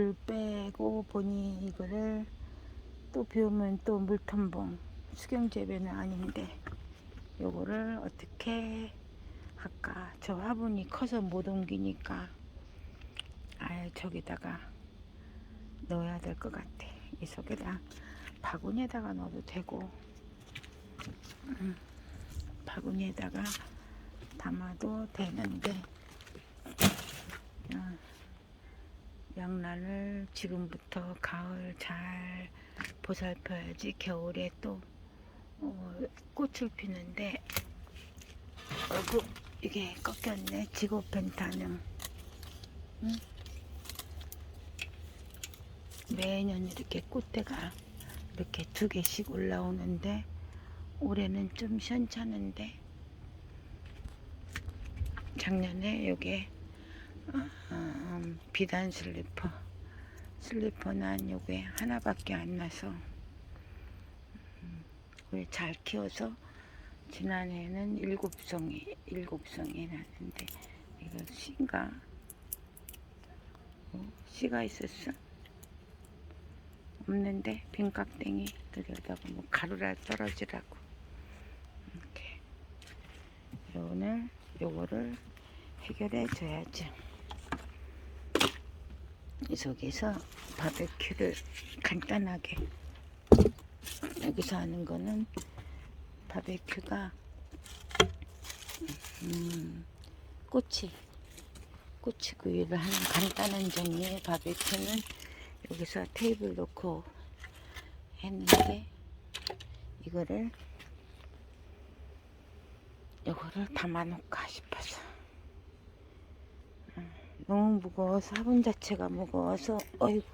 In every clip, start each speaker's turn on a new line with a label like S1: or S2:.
S1: 물 빼고 보니 이거를 또 비우면 또 물텀봉. 수경재배는 아닌데 요거를 어떻게 할까? 저 화분이 커서 못 옮기니까 아예 저기다가 넣어야 될 것 같아. 이 속에다 바구니에다가 넣어도 되고 음, 바구니에다가 담아도 되는데 어, 양란을 지금부터 가을 잘 보살펴야지 겨울에 또 어, 꽃을 피는데. 어구 이게 꺾였네. 지고펜타는 응? 매년 이렇게 꽃대가 이렇게 두 개씩 올라오는데 올해는 좀 시원찮은데 작년에 요게 어, 음, 비단 슬리퍼. 슬리퍼는 요게 하나밖에 안 나서. 음, 왜잘 키워서 지난해에는 일곱 송이 일곱 송이 났는데 이거 씨인가 어, 씨가 있었어? 없는데 빈깍댕이 들여다가 뭐 가루라 떨어지라고. 이렇게. 오늘 요거를 해결해 줘야죠 이 속에서 바베큐를 간단하게. 여기서 하는 거는 바베큐가 음, 꼬치. 꼬치 구이를 하는 간단한 종류의 바베큐는 여기서 테이블 놓고 했는데 이거를 이거를 담아놓을까 싶어서. 음, 너무 무거워서 화분 자체가 무거워서 어이구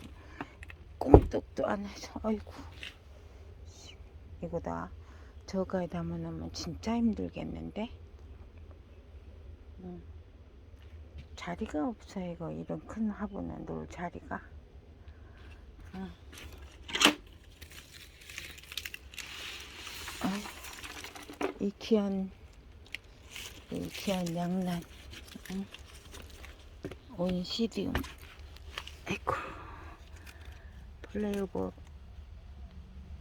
S1: 꼼떡도 안 해서 어이구. 이거 다 저거에 담아놓으면 진짜 힘들겠는데? 음, 자리가 없어 이거. 이런 큰 화분은 놓을 자리가. 음. 아이, 이 귀한 이 귀한 양란 응? 온시디움 아이고. 원래 요거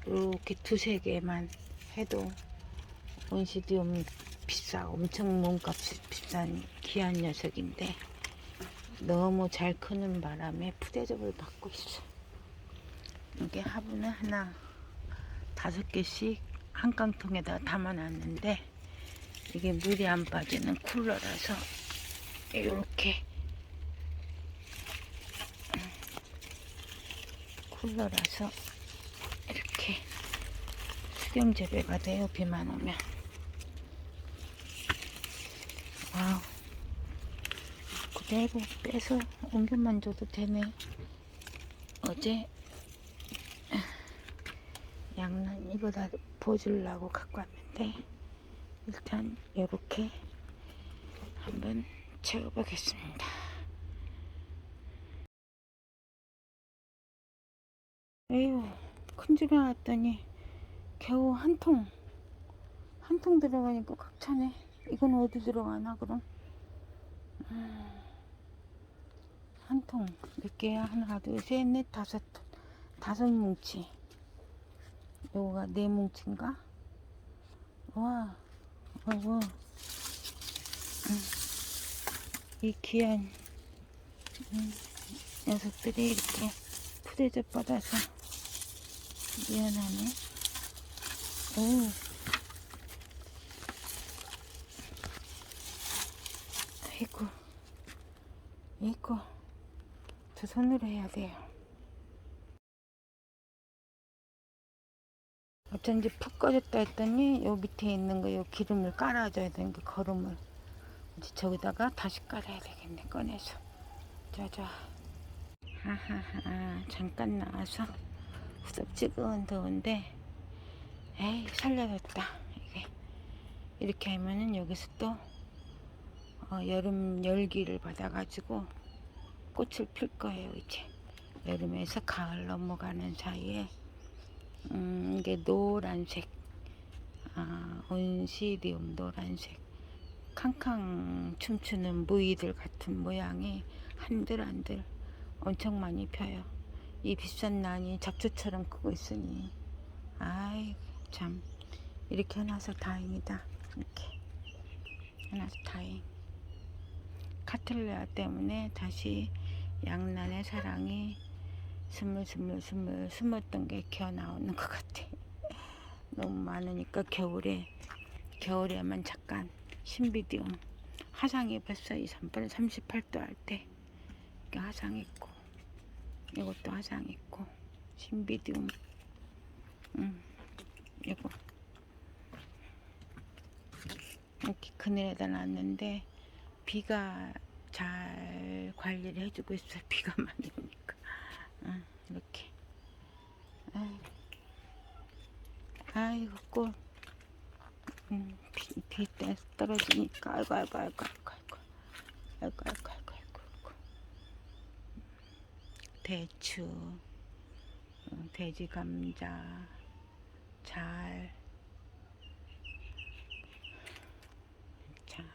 S1: 이렇게 두세 개만 해도 온시디움 비싸. 엄청 몸값이 비싼 귀한 녀석인데 너무 잘 크는 바람에 푸대접을 받고 있어. 이게 화분을 하나 다섯 개씩 한 깡통에다 담아놨는데 이게 물이 안 빠지는 쿨러라서 이렇게 쿨러라서 이렇게 수경 재배가 돼요 비만 오면. 와우. 그대로 빼서 옮겨만 줘도 되네. 어제 양난 이거 다 보여주려고 갖고 왔는데 일단 이렇게 한번 채워보겠습니다. 에휴 큰 집에 왔더니 겨우 한 통, 한 통 들어가니까 꽉 차네. 이건 어디 들어가나 그럼? 음, 한 통, 몇 개야? 하나, 둘, 셋, 넷, 다섯 통, 다섯 뭉치. 요거가 네 뭉치인가? 와, 어이구. 음, 이 귀한 음, 녀석들이 이렇게 푸대접 받아서 미안하네. 오. 아이고, 이거 두 손으로 해야 돼요. 어쩐지 푹 꺼졌다 했더니 요 밑에 있는 거 요 기름을 깔아줘야 되는 게 거름을 이제 저기다가 다시 깔아야 되겠네 꺼내서 자자 하하하 잠깐 나와서 후덥지근 더운데 에이 살려졌다. 이게. 이렇게 하면은 여기서 또 어, 여름 열기를 받아가지고 꽃을 필 거예요 이제. 여름에서 가을 넘어가는 사이에. 음, 이게 노란색, 아, 온시디움 노란색, 캉캉 춤추는 무이들 같은 모양이 한들한들 엄청 많이 펴요. 이 비싼 난이 잡초처럼 크고 있으니 아이 참 이렇게 해놔서 다행이다. 이렇게 해놔서 다행. 카틀레아 때문에 다시 양난의 사랑이 스물스물스물 숨었던 게 기어 나오는 것 같아. 너무 많으니까 겨울에 겨울에만 잠깐 신비디움 화상 입었어 이 산불 38도 할 때 여기 화상 있고 이것도 화상 있고 신비디움. 음, 이거. 이렇게 그늘에다 놨는데 비가 잘 관리를 해주고 있어요. 비가 많이 오니까. 음, 이렇게. 아이고, 꿀 음, 비, 비 떨어지니까. 아이고 아이고 아이고 아이고 아이고. 아이고 아이고. 대추 어, 돼지 감자 잘 잘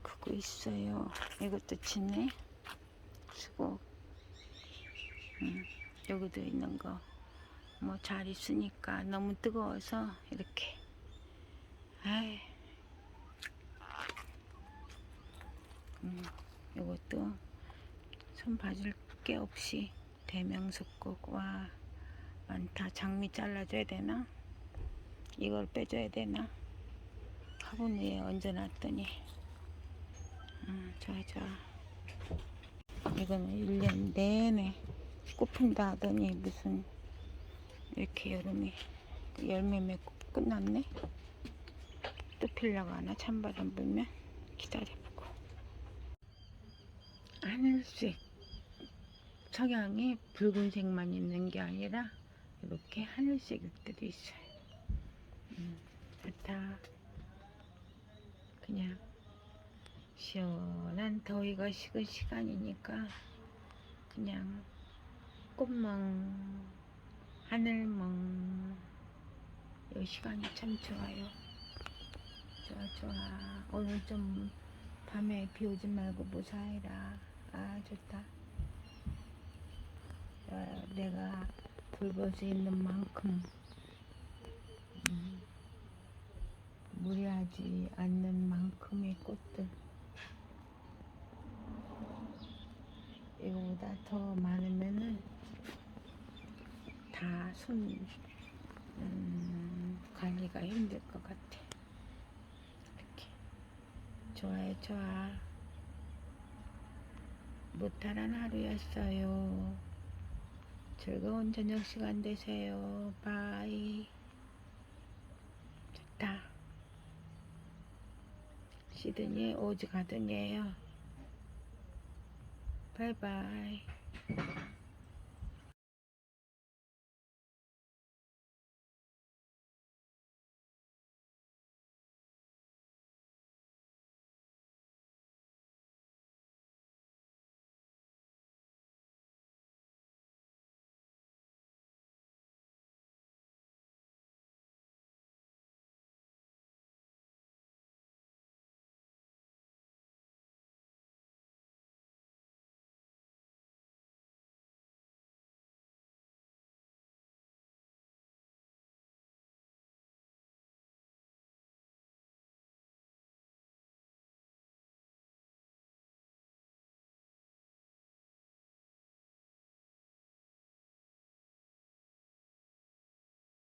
S1: 크고 있어요. 이것도 치네 수고. 음, 여기도 있는 거. 뭐 잘 있으니까 너무 뜨거워서 이렇게. 아이. 음, 이것도 손 봐줄 게 없이 대명석곡 와 많다. 장미 잘라줘야 되나? 이걸 빼줘야 되나? 화분 위에 얹어놨더니. 음, 좋아 좋아. 이거는 1년 내내 꽃핀다 하더니 무슨 이렇게 여름에 열매 맺고 끝났네? 또 필려고 하나? 찬바람 불면 기다려보고. 하늘색 석양이 붉은색만 있는 게 아니라 이렇게 하늘색일 때도 있어요. 음, 좋다. 그냥 시원한 더위가 식은 시간이니까 그냥 꽃멍 하늘멍 이 시간이 참 좋아요. 좋아 좋아. 오늘 좀 밤에 비 오지 말고 무사해라. 아 좋다 어, 내가 돌볼 수 있는 만큼 음, 무리하지 않는 만큼의 꽃들 이거보다 더 많으면은 다손 음, 관리가 힘들 것 같아. 이렇게 좋아요, 좋아. 무탈한 하루였어요. 즐거운 저녁 시간 되세요. 바이. 좋다. 시드니 오즈 가든이에요. 바이바이.